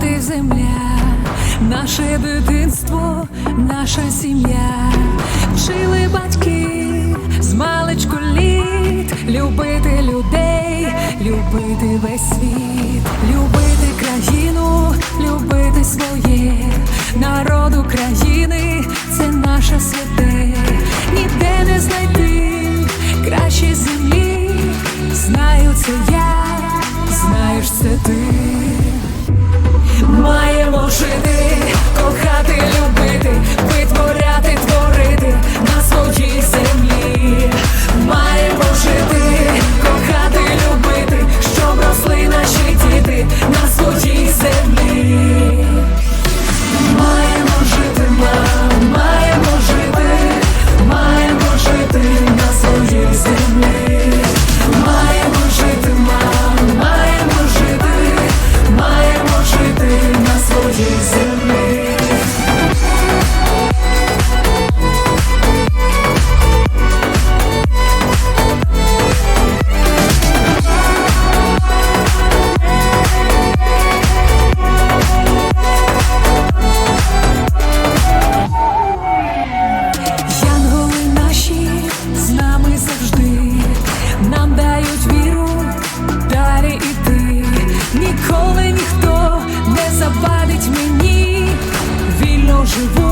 Ти земля, наше дитинство, наша сім'я, вчили батьки з маличку літ, любити людей, любити весь світ, любити країну, любити своє, народ України це наше святе, ніде не знайти краще землі, знаю це я, знаєш це ти. Кохати, любити, 是否